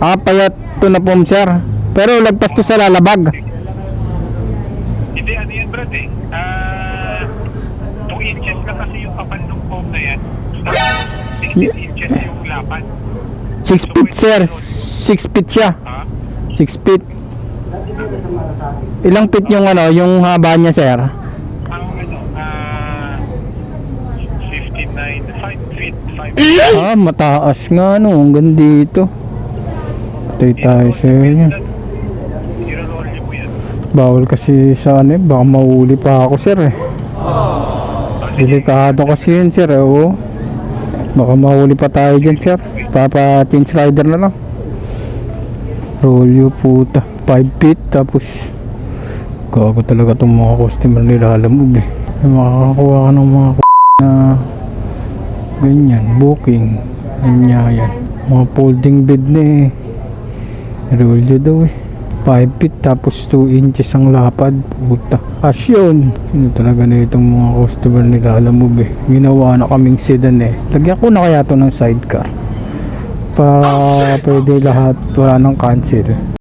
Ah, payat to na po sir. Pero lagpas to sa lalabag. Hindi, ano yan, Brad eh. Ah, 2 inches na kasi yung kapal ng foam na yan. Tapos 16 inches yung lapan. 6 feet sir. 6 feet siya. Ha? 6 feet. Ilang feet yung ano, yung haba niya sir? Ang ano, ah, 59, 5 feet, 5 feet. Ah, mataas nga no. Hanggang dito. Patay tayo sa yan. Bawal kasi sa ano eh. Baka mahuli pa ako sir eh. Delikado kasi yun sir eh. Oo. Baka mahuli pa tayo dyan sir. Papa change rider na lang. Rolyo puta. 5 feet tapos Gago talaga itong mga customer nilalamog eh. May makakakuha ka ng mga na ganyan, booking. Ganyan yan. Mga folding bed na eh. Rolyo daw eh. 5 feet tapos 2 inches ang lapad. Puta. Asyon. Ano talaga na itong mga customer nilalamog eh. Ginawa na kaming sedan eh. Lagyan ko na kaya to ng sidecar. Para pwede lahat wala nang cancel.